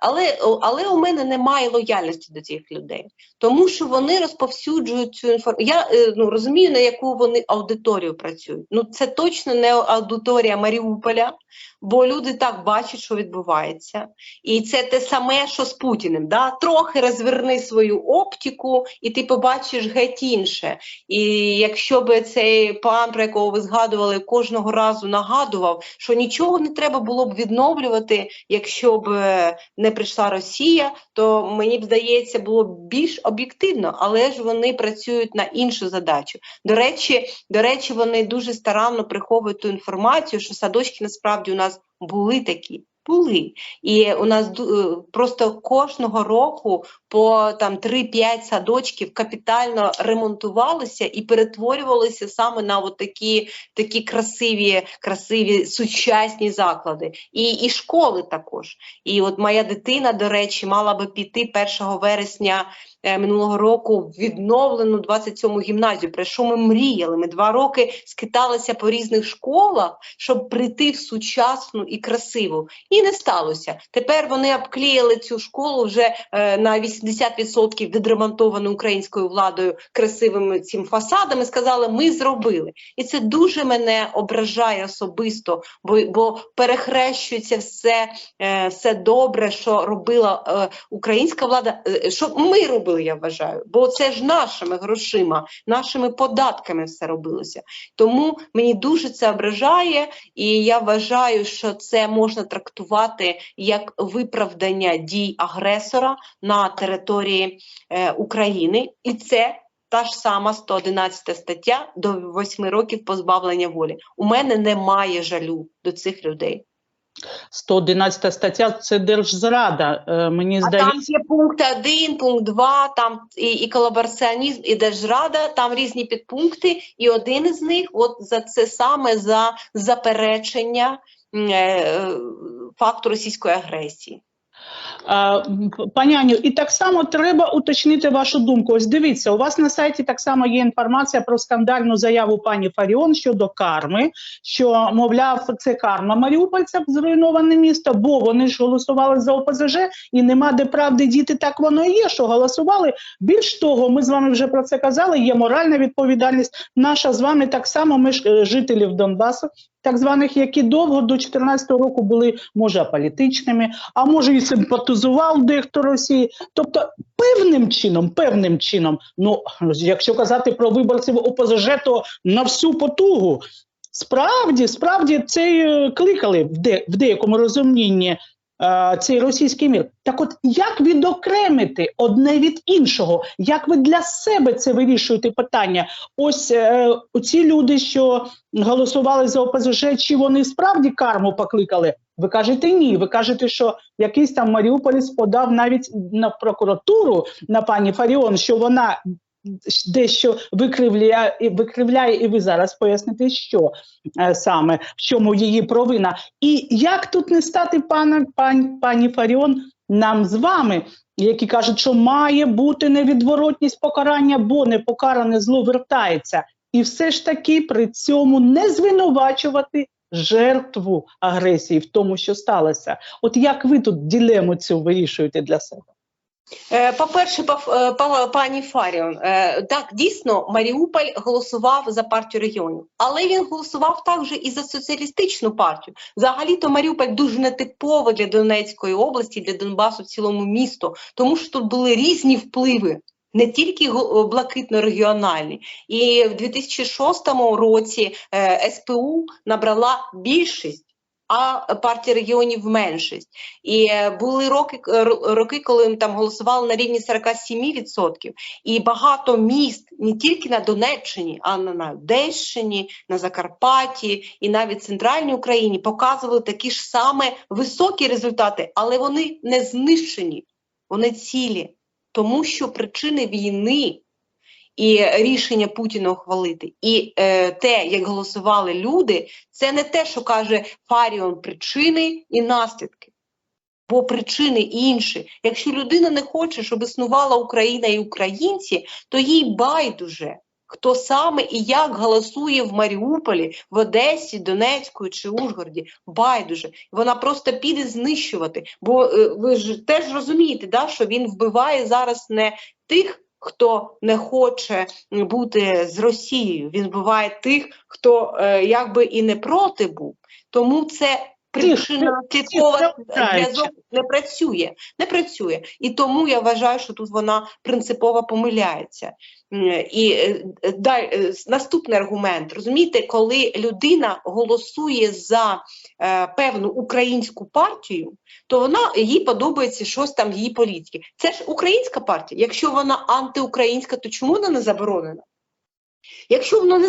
Але, але у мене немає лояльності до цих людей, тому що вони розповсюджують цю інформацію. Я е, ну, розумію, на яку вони аудиторію працюють. Ну це точно не аудиторія Маріуполя, бо люди так бачать, що відбувається. І це те саме, що з Путіним. Да? Трохи розверни свою оптику, і ти побачиш геть інше. І якщо б цей пан, про якого ви згадували, кожного разу нагадував, що нічого не треба було б відновлювати, якщо б е, не прийшла Росія, то мені б здається, було більш об'єктивно, але ж вони працюють на іншу задачу. До речі, до речі, вони дуже старанно приховують ту інформацію, що садочки насправді у нас були такі. Були і у нас е, просто кожного року по там 3-5 садочків капітально ремонтувалися і перетворювалися саме на от такі, такі красиві, красиві сучасні заклади, і, і школи також. І от моя дитина, до речі, мала би піти 1 вересня минулого року відновлену 27-му гімназію, про що ми мріяли. Ми два роки скиталися по різних школах, щоб прийти в сучасну і красиву. І не сталося. Тепер вони обклеїли цю школу вже е, на 80% відремонтовану українською владою красивими цим фасадами. Сказали, ми зробили. І це дуже мене ображає особисто, бо, бо перехрещується все, е, все добре, що робила е, українська влада. е, Що ми робили, я вважаю, бо це ж нашими грошима, нашими податками все робилося. Тому мені дуже це ображає, і я вважаю, що це можна трактувати як виправдання дій агресора на території е, України, і це. Та ж сама 111 стаття до 8 років позбавлення волі. У мене немає жалю до цих людей. 111 стаття це держзрада. Мені здається, А там є пункт 1, пункт 2, там і, і колабораціонізм, і держрада, там різні підпункти, і один із них от за це саме за заперечення е, факту російської агресії. М, Пані Аню, і так само треба уточнити вашу думку. Ось дивіться, у вас на сайті так само є інформація про скандальну заяву пані Фаріон щодо карми, що, мовляв, це карма маріупольця зруйноване місто, бо вони ж голосували за ОПЗЖ і нема де правди діти. Так воно і є, що голосували. Більш того, ми з вами вже про це казали. Є моральна відповідальність. Наша з вами так само. Ми ж е, жителів Донбасу, так званих, які довго до 14 року були, може, політичними, а може і симпатизував дехто Росії. Тобто, певним чином, певним чином, ну якщо казати про виборців ОПЗЖ, то на всю потугу. Справді, справді це е, кликали в, де, в деякому розумінні е, цей російський мір. Так от як відокремити одне від іншого? Як ви для себе це вирішуєте питання? Ось е, ці люди, що голосували за ОПЗЖ, чи вони справді карму покликали? Ви кажете ні. Ви кажете, що якийсь там Маріуполець подав навіть на прокуратуру на пані Фаріон, що вона дещо викривляє, викривляє, і ви зараз поясните, що е, саме в чому її провина. І як тут не стати пана пан, пані Фаріон нам з вами, які кажуть, що має бути невідворотність покарання, бо непокаране зло вертається, і все ж таки при цьому не звинувачувати жертву агресії в тому, що сталося. От як ви тут ділему цю вирішуєте для себе? Е, По-перше, е, пані Фаріон, е, так, дійсно, Маріуполь голосував за партію регіонів, але він голосував також і за соціалістичну партію. Взагалі-то Маріуполь дуже нетиповий для Донецької області, для Донбасу в цілому місту, тому що тут були різні впливи. Не тільки блакитно-регіональні, і в 2006 році СПУ набрала більшість, а партія регіонів меншість. І е, були роки, роки, коли там голосували на рівні 47%. І багато міст не тільки на Донеччині, а на Одещині, на Закарпатті і навіть центральній Україні показували такі ж саме високі результати, але вони не знищені, вони цілі, тому що причини війни. І рішення Путіна ухвалити, і е, те, як голосували люди, це не те, що каже Фаріон, причини і наслідки. Бо причини інші. Якщо людина не хоче, щоб існувала Україна і українці, то їй байдуже, хто саме і як голосує в Маріуполі, в Одесі, Донецьку чи Ужгороді. Байдуже. Вона просто піде знищувати. Бо е, ви ж теж розумієте, да, що він вбиває зараз не тих. Хто не хоче бути з Росією, він вбиває тих, хто е, якби і не проти був. Тому це причина слідкова зв'язок не працює, не працює. І тому я вважаю, що тут вона принципово помиляється. І е, дай е, наступний аргумент. Розумієте, коли людина голосує за е, певну українську партію, то вона їй подобається щось там в її політики. Це ж українська партія. Якщо вона антиукраїнська, то чому вона не заборонена? Якщо воно не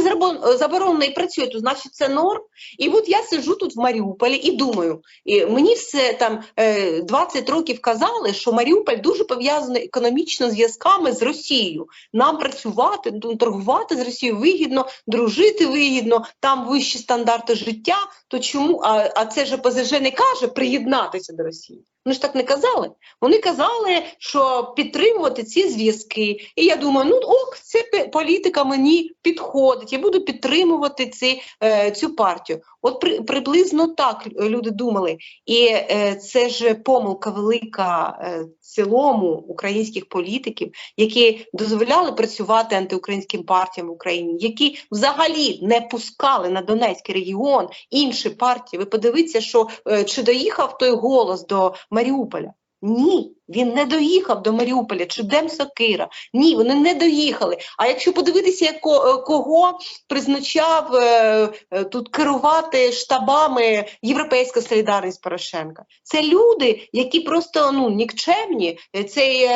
заборонено і працює, то значить це норм. І от я сиджу тут в Маріуполі і думаю, і мені все там е, 20 років казали, що Маріуполь дуже пов'язаний економічно зв'язками з Росією. Нам працювати, ну, торгувати з Росією вигідно, дружити вигідно, там вищі стандарти життя. То чому? А, а це ж ОПЗЖ не каже приєднатися до Росії. Вони ж так не казали. Вони казали, що підтримувати ці зв'язки. І я думаю, ну ок, ця політика мені підходить. Я буду підтримувати ці, е, цю партію. От при, приблизно так люди думали. І е, це ж помилка велика е, цілому українських політиків, які дозволяли працювати антиукраїнським партіям в Україні, які взагалі не пускали на Донецький регіон інші партії. Ви подивіться, що е, чи доїхав той голос до Маріуполя? Ні, він не доїхав до Маріуполя чи Дем Сокира. Ні, вони не доїхали. А якщо подивитися, яко- е, кого призначав е, е, тут керувати штабами Європейська солідарність Порошенка, це люди, які просто ну нікчемні. Цей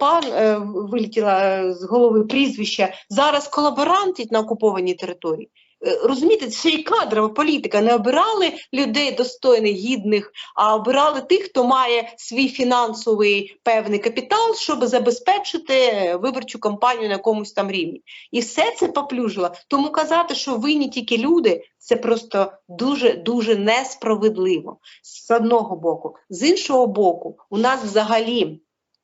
пан вилетіла з голови прізвища зараз колаборантить на окупованій території. Е, Розумієте, це і кадрова політика. Не обирали людей достойних, гідних, а обирали тих, хто має свій фінансовий певний капітал, щоб забезпечити виборчу кампанію на якомусь там рівні. І все це поплюжило. Тому казати, що винні тільки люди, це просто дуже дуже несправедливо з одного боку. З іншого боку, у нас взагалі.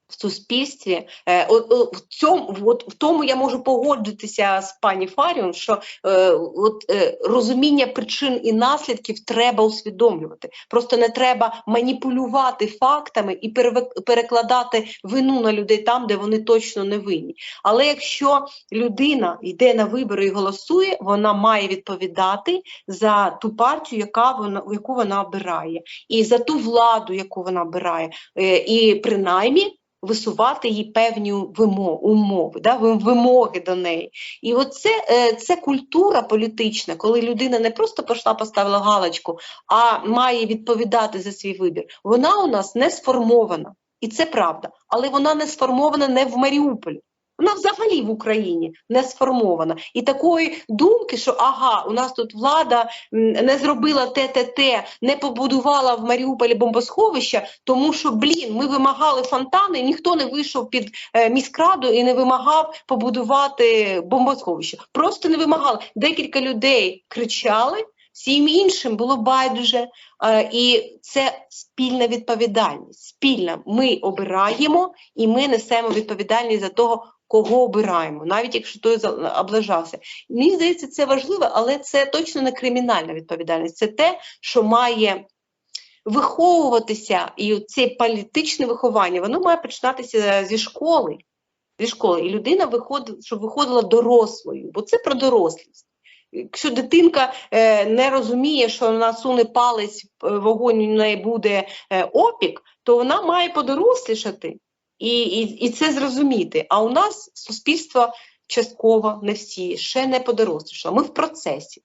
В суспільстві е, в цьому от в тому я можу погодитися з пані Фаріон, що е, от е, розуміння причин і наслідків треба усвідомлювати. Просто не треба маніпулювати фактами і перекладати вину на людей там, де вони точно не винні. Але якщо людина йде на вибори і голосує, вона має відповідати за ту партію, яка вона яку вона обирає, і за ту владу, яку вона обирає, Е, і принаймні. Висувати їй певні вимоги, умови, да, вимоги до неї. І оце е, це культура політична, коли людина не просто пішла, поставила галочку, а має відповідати за свій вибір. Вона у нас не сформована. І це правда. Але вона не сформована не в Маріуполі. Вона взагалі в Україні не сформована. І такої думки, що ага, у нас тут влада не зробила те, те, те, не побудувала в Маріуполі бомбосховища, тому що, блін, ми вимагали фонтани, ніхто не вийшов під е, міськраду і не вимагав побудувати бомбосховище. Просто не вимагали. Декілька людей кричали, всім іншим було байдуже. Е, і це спільна відповідальність. Спільна. Ми обираємо і ми несемо відповідальність за того, кого обираємо, навіть якщо той облажався. Мені здається, це важливо, але це точно не кримінальна відповідальність. Це те, що має виховуватися, і це політичне виховання, воно має починатися зі школи. Зі школи. І людина виходить, щоб виходила дорослою, бо це про дорослість. Якщо дитинка е, не розуміє, що вона суне палець е, вогонь, у неї буде е, опік, то вона має подорослішати і, і, і це зрозуміти. А у нас суспільство частково не всі ще не подорослішало. Ми в процесі.